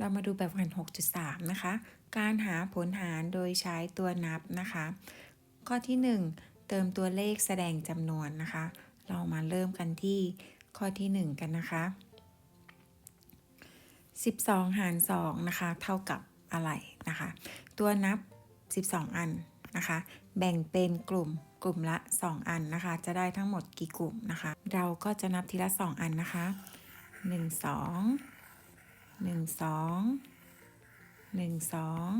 เรามาดูแบบฝึกหัด 6.3 นะคะ การหาผลหารโดยใช้ตัวนับนะคะ ข้อที่ 1 เติมตัวเลขแสดงจำนวนนะคะ เรามาเริ่มกันที่ข้อที่ 1 กันนะคะ 12 หาร 2 นะคะ เท่ากับอะไรนะคะ ตัวนับ 12 อันนะคะ แบ่งเป็นกลุ่มกลุ่มละ 2 อันนะคะ จะได้ทั้งหมดกี่กลุ่มนะคะ เราก็จะนับทีละ 2 อันนะคะ 1 2 หนึ่งสองหนึ่งสอง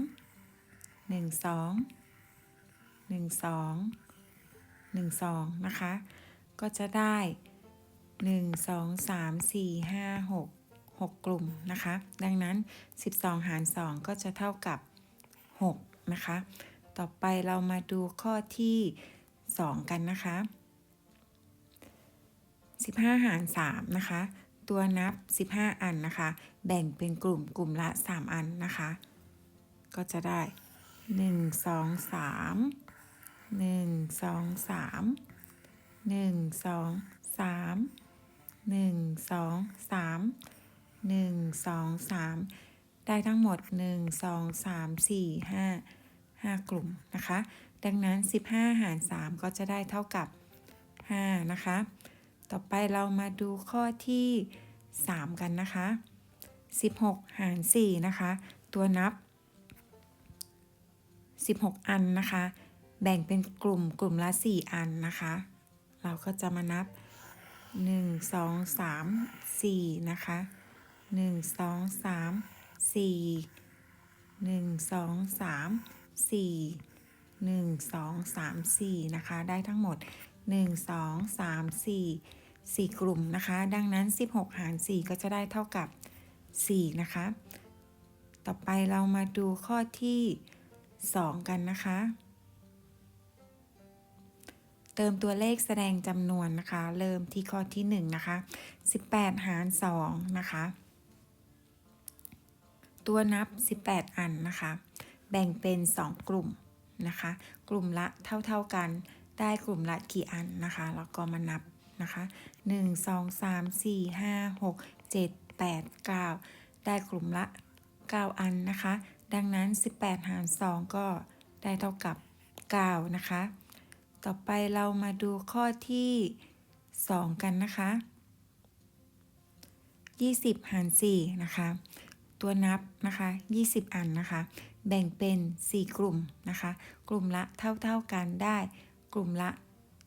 หนึ่งสองหนึ่งสองหนึ่งสองนะคะ ก็จะได้หนึ่งสองสามสี่ห้าหกหกกลุ่มนะคะ ดังนั้น 12 หาร 2 ก็จะเท่ากับ 6 นะคะ ต่อไปเรามาดูข้อที่ 2 กันนะคะ 15 หาร 3 นะคะ ตัวนับ 15 อันนะคะ แบ่งเป็นกลุ่มกลุ่มละ 3 อันนะคะ ก็จะได้ 1 2 3 1 2 3 1 2 3 1 2 3 1 2 3 ได้ทั้งหมด 1 2 3 4 5 5 กลุ่มนะคะ ดังนั้น 15 หาร 3 ก็จะได้เท่ากับ 5 นะคะ ต่อไปเรามาดูข้อที่ 3 กันนะคะ 16 หาร 4 นะคะ ตัวนับ 16 อันนะคะ แบ่งเป็นกลุ่มกลุ่มละ 4 อันนะคะ เราก็จะมานับ 1 2 3 4 นะคะ 1 2 3 4 1 2 3 4 1 2 3 4 นะคะ ได้ทั้งหมด 1 2 3 4 4 กลุ่มนะคะ ดังนั้น 16 หาร 4 ก็จะได้เท่ากับ 4 นะคะ ต่อไปเรามาดูข้อที่ 2 กันนะคะ เติมตัวเลขแสดงจำนวนนะคะ เริ่มที่ข้อที่ 1 นะคะ 18 หาร 2 นะคะ ตัวนับ 18 อันนะคะ แบ่งเป็น 2 กลุ่มนะคะ กลุ่มละเท่า ๆกัน ได้กลุ่มละกี่อันนะคะ แล้วก็มานับนะคะ1 2 3 4 5 6 7 8 9 ได้กลุ่มละ 9 อันนะคะ ดังนั้น 18 หาร 2 ก็ได้เท่ากับ 9 นะคะ ต่อไปเรามาดูข้อที่ 2 กันนะคะ 20 หาร 4 นะคะ ตัวนับนะคะ 20 อันนะคะ แบ่งเป็น 4 กลุ่มนะคะ กลุ่มละเท่าๆกันได้ กลุ่มละ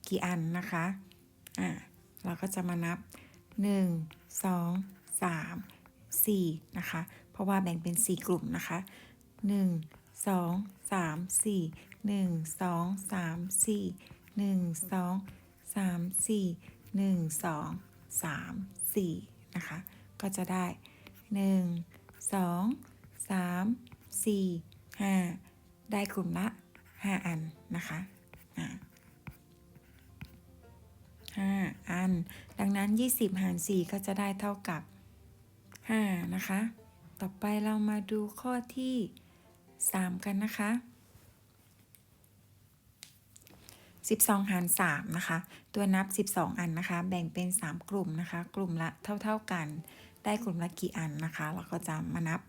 กี่อันนะคะ อ่า เราก็จะมานับ 1 2 3 4 นะคะ เพราะว่าแบ่งเป็น 4 กลุ่มนะคะ 1 2 3 4 1 2 3 4 1 2 3 4 1 2 3 4 นะคะ ก็จะได้ 1 2 3 4 5 ได้กลุ่มละ 5 อันนะคะ อ่า 5 อัน ดังนั้น 20 หาร 4 ก็จะได้เท่ากับ 5 นะคะ ต่อไปเรามาดูข้อที่ 3 กันนะคะ 12 หาร 3 นะคะ ตัวนับ 12 อันนะคะ แบ่งเป็น 3 กลุ่มนะคะ กลุ่มละเท่า ๆกัน ได้กลุ่มละกี่อันนะคะ เราก็จะมานับ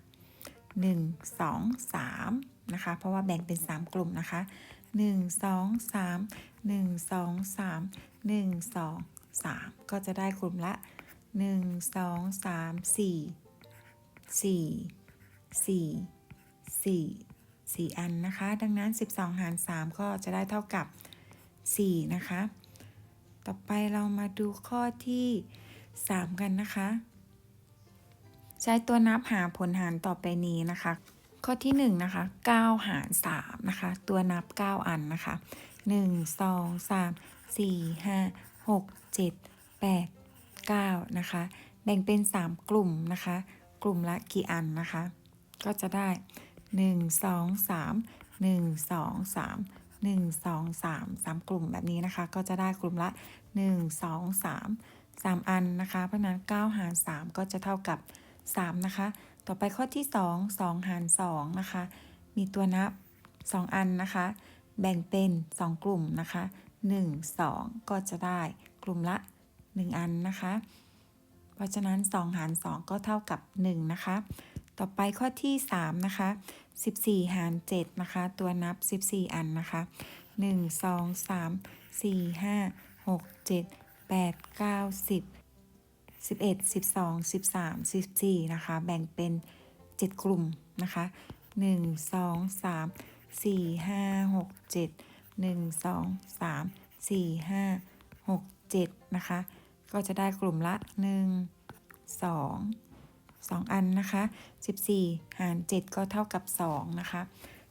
1 2 3 นะคะ เพราะว่าแบ่งเป็น 3 กลุ่มนะคะ 1 2 3 1 2 3 1 2 3 ก็จะได้กลุ่มละ 1 2 3 4 4 4 4 4 อันนะคะ ดังนั้น 12 หาร 3 ก็จะได้เท่ากับ 4 นะคะ ต่อไปเรามาดูข้อที่ 3 กันนะคะ ใช้ตัวนับหาผลหารต่อไปนี้นะคะ ข้อที่ 1 นะคะ 9 หาร 3 นะคะ ตัวนับ 9 อันนะคะ 1 2 3 4 5 6 7 8 9นะคะ แบ่งเป็น3กลุ่มนะคะ กลุ่มละกี่อันนะคะ ก็จะได้1 2 3 1 2 3 1 2 3 3กลุ่มแบบนี้นะคะ ก็จะได้กลุ่มละ1 2 3 3อันนะคะ เพราะฉะนั้น9หาร3ก็จะเท่ากับ3นะคะ ต่อไปข้อที่2 2หาร2นะคะ มีตัวนับ2อันนะคะ แบ่งเป็น 2 กลุ่มนะคะ 1 2 ก็จะได้กลุ่มละ 1 อันนะคะ เพราะฉะนั้น 2 หาร 2 ก็เท่ากับ 1 นะคะ ต่อไปข้อที่ 3 นะคะ 14 หาร 7 นะคะ ตัวนับ 14 อันนะคะ 1 2 3 4 5 6 7 8 9 10 11 12 13 14 นะคะ แบ่งเป็น 7 กลุ่มนะคะ 1 2 3 4 5 6 7 1 2 3 4 5 6 7นะคะ ก็จะได้กลุ่มละ1 2 2อันนะคะ14หาร7ก็เท่ากับ2นะคะ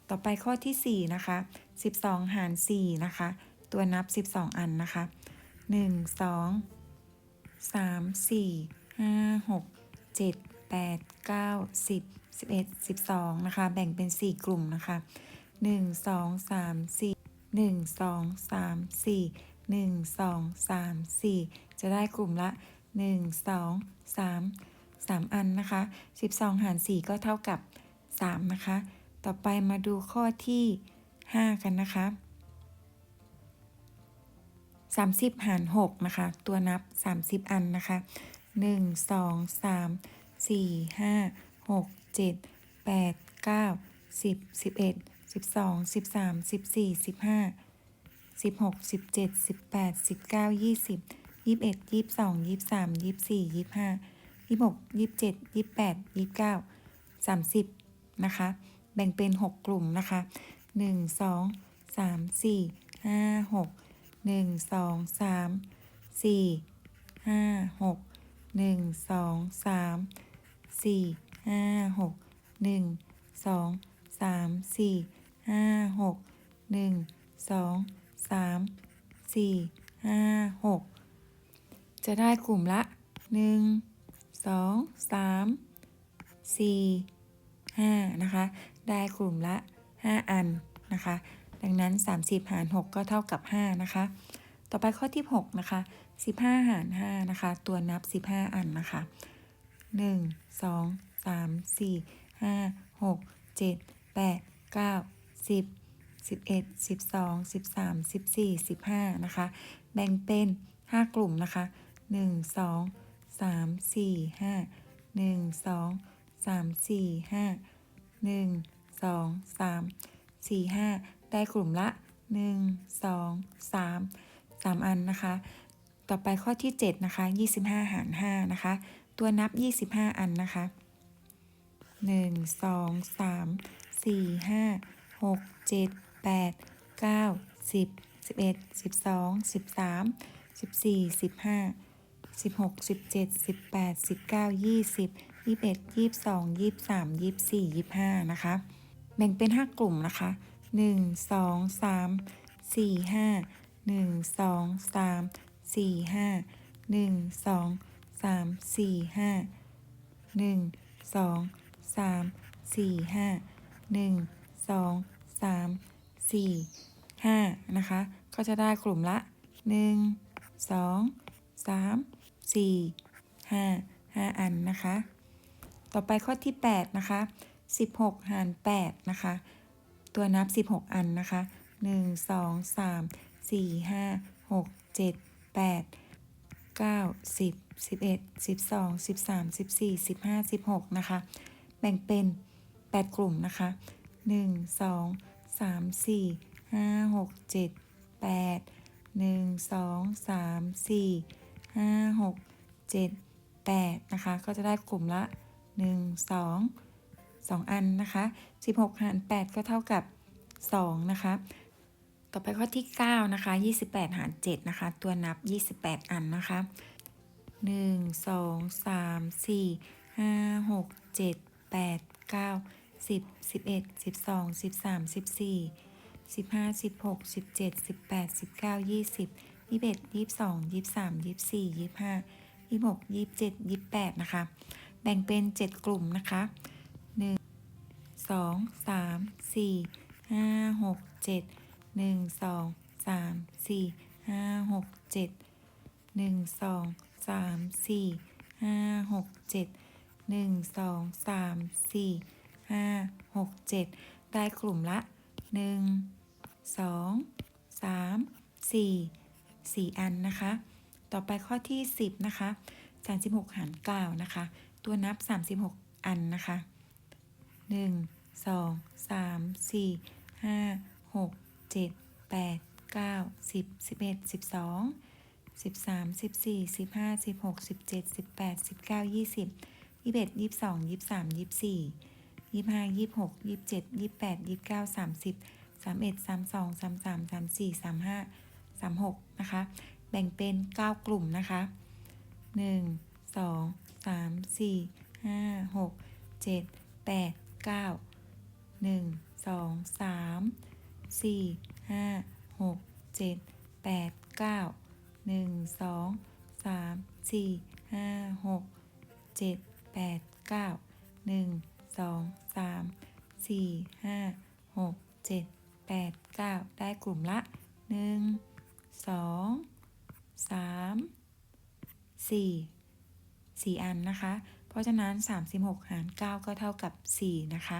ต่อไปข้อที่4นะคะ12หาร4นะคะ ตัวนับ12อันนะคะ1 2 3 4 5 6 7 8 9 10 11 12นะคะ แบ่งเป็น4กลุ่มนะคะ 1 2 3 4 1 2 3 4 1 2 3 4จะได้กลุ่มละ1 2 3 3อันนะคะ12หาร4ก็เท่ากับ3นะคะ ต่อไปมาดูข้อที่5กันนะคะ30หาร6นะคะ ตัวนับ30อันนะคะ 1 2 3 4 5 6 7 8 9 10 11 12 13 14 15 16 17 18 19 20 21 22 23 24 25 26 27 28 29 30นะคะ แบ่งเป็น6กลุ่มนะคะ1 2 3 4 5 6 1 2 3 4 5 6 1 2 3 4 5 6 1 2 3 4 5 6 1 2 3 4 5 6จะได้กลุ่มละ1 2 3 4 5นะคะ ได้กลุ่มละ5อันนะคะ ดังนั้น 30 หาร 6 ก็เท่ากับ 5 นะคะ ต่อไปข้อที่ 6 นะคะ 15 หาร 5 นะคะ ตัวนับ 15 อันนะคะ 1 2 3 4 5 6 7 8 9 10 11 12 13 14 15นะคะ แบ่งเป็น 5 กลุ่มนะคะ 1 2 3 4 5 1 2 3 4 5 1 2 3 4 5 ได้กลุ่มละ 1 2 3 3 อันนะคะ ต่อไปข้อที่ 7 นะคะ 25 หาร 5 นะคะ ตัวนับ 25 อันนะคะ 1 2 3 4 5 6 7 8 9 10 11 12 13 14 15 16 17 18 19 20 21 22 23 24 25นะคะ แบ่งเป็น5กลุ่มนะคะ1 2 3 4 5 1 2 3 4 5 1 2 3 4 5 1 2 3 4 5 1 2 3 4 5 นะคะ ก็จะได้กลุ่มละ 1 2 3 4 5 5 อันนะคะ ต่อไปข้อที่ 8 นะคะ 16 หาร 8 นะคะ ตัวนับ 16 อันนะคะ 1 2 3 4 5 6 7 8 9 10 11 12 13 14 15 16 นะคะ แบ่งเป็น 8 กลุ่มนะคะ 1 2 3 4 5 6 7 8 1 2 3 4 5 6 7 8นะคะ ก็จะได้กลุ่มละ1 2 2อันนะคะ16หาร8ก็เท่ากับ2นะคะ ต่อไปข้อที่9นะคะ28หาร7นะคะ ตัวนับ28อันนะคะ1 2 3 4 5 6 7 8 9 10 11 12 13 14 15 16 17 18 19 20 21 22 23 24 25 26 27 28 นะคะ แบ่งเป็น 7 กลุ่มนะคะ 1 2 3 4 5 6 7 1 2 3 4 5 6 7 1 2 3 4 5 6 7 1 2 3 4 5 6 7 ได้กลุ่มละ 1 2 3 4 4 อันนะคะ ต่อไปข้อที่ 10 นะคะ 36 หารกล่านะคะ ตัวนับ 36 อันนะคะ 1 2 3 4 5 6 7 8 9 10 11 12 13 14 15 16 17 18 19 20 21 22 23 24 ยี่สิบห้ายี่สิบหกยี่สิบเจ็ดยี่สิบแปดยี่สิบเก้าสามสิบสามเอ็ดสามสองสามสามสามสี่สามห้าสามหกนะคะ แบ่งเป็นเก้ากลุ่มนะคะหนึ่งสองสามสี่ห้าหกเจ็ดแปดเก้าหนึ่งสองสามสี่ห้าหกเจ็ดแปดเก้าหนึ่งสองสามสี่ห้าหกเจ็ดแปดเก้าหนึ่งสอง สามสี่ห้าหกเจ็ดแปดเก้าได้กลุ่มละหนึ่งสองสามสี่สี่อันนะคะ เพราะฉะนั้น 36 หาร 9 ก็เท่ากับ 4 นะคะ